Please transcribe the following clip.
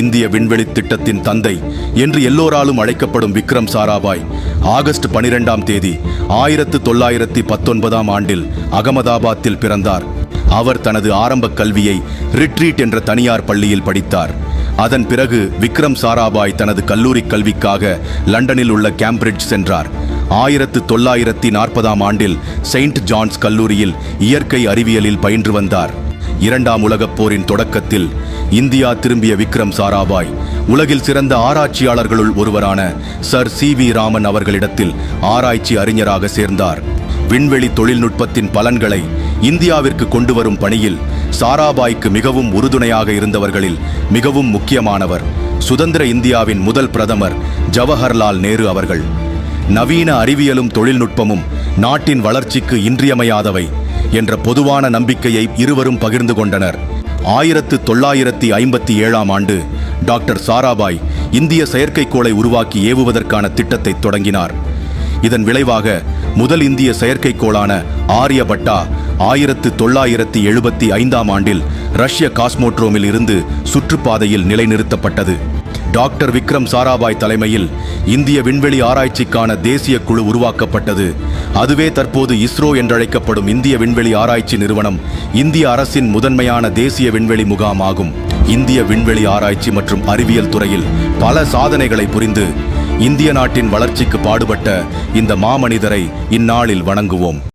இந்திய விண்வெளி திட்டத்தின் தந்தை என்று எல்லோராலும் அழைக்கப்படும் விக்ரம் சாராபாய் ஆகஸ்ட் பனிரெண்டாம் தேதி ஆயிரத்து தொள்ளாயிரத்தி பத்தொன்பதாம் ஆண்டில் அகமதாபாத்தில் பிறந்தார். அவர் தனது ஆரம்ப கல்வியை ரிட்ரீட் என்ற தனியார் பள்ளியில் படித்தார். அதன் பிறகு விக்ரம் சாராபாய் தனது கல்லூரி கல்விக்காக லண்டனில் உள்ள கேம்பிரிட்ஜ் சென்றார். ஆயிரத்து தொள்ளாயிரத்தி நாற்பதாம் ஆண்டில் செயின்ட் ஜான்ஸ் கல்லூரியில் இயற்கை அறிவியலில் பயின்று வந்தார். இரண்டாம் உலகப் போரின் தொடக்கத்தில் இந்தியா திரும்பிய விக்ரம் சாராபாய் உலகில் சிறந்த ஆராய்ச்சியாளர்களுள் ஒருவரான சர் சி வி ராமன் அவர்களிடத்தில் ஆராய்ச்சி அறிஞராக சேர்ந்தார். விண்வெளி தொழில்நுட்பத்தின் பலன்களை இந்தியாவிற்கு கொண்டு வரும் பணியில் சாராபாய்க்கு மிகவும் உறுதுணையாக இருந்தவர்களில் மிகவும் முக்கியமானவர் சுதந்திர இந்தியாவின் முதல் பிரதமர் ஜவஹர்லால் நேரு அவர்கள். நவீன அறிவியலும் தொழில்நுட்பமும் நாட்டின் வளர்ச்சிக்கு இன்றியமையாதவை. என்ற பொதுவான நம்பிக்கையை இருவரும் பகிர்ந்து கொண்டனர். ஆயிரத்து தொள்ளாயிரத்தி ஐம்பத்தி ஏழாம் ஆண்டு டாக்டர் சாராபாய் இந்திய செயற்கைக்கோளை உருவாக்கி ஏவுவதற்கான திட்டத்தை தொடங்கினார். இதன் விளைவாக முதல் இந்திய செயற்கைக்கோளான ஆரியபட்டா ஆயிரத்து தொள்ளாயிரத்தி எழுபத்தி ஐந்தாம் ஆண்டில் ரஷ்ய காஸ்மோட்ரோமில் இருந்து சுற்றுப்பாதையில் நிலைநிறுத்தப்பட்டது. டாக்டர் விக்ரம் சாராபாய் தலைமையில் இந்திய விண்வெளி ஆராய்ச்சிக்கான தேசிய குழு உருவாக்கப்பட்டது. அதுவே தற்போது இஸ்ரோ என்றழைக்கப்படும் இந்திய விண்வெளி ஆராய்ச்சி நிறுவனம் இந்திய அரசின் முதன்மையான தேசிய விண்வெளி முகாம் ஆகும். இந்திய விண்வெளி ஆராய்ச்சி மற்றும் அறிவியல் துறையில் பல சாதனைகளை புரிந்து இந்திய நாட்டின் வளர்ச்சிக்கு பாடுபட்ட இந்த மாமனிதரை இந்நாளில் வணங்குவோம்.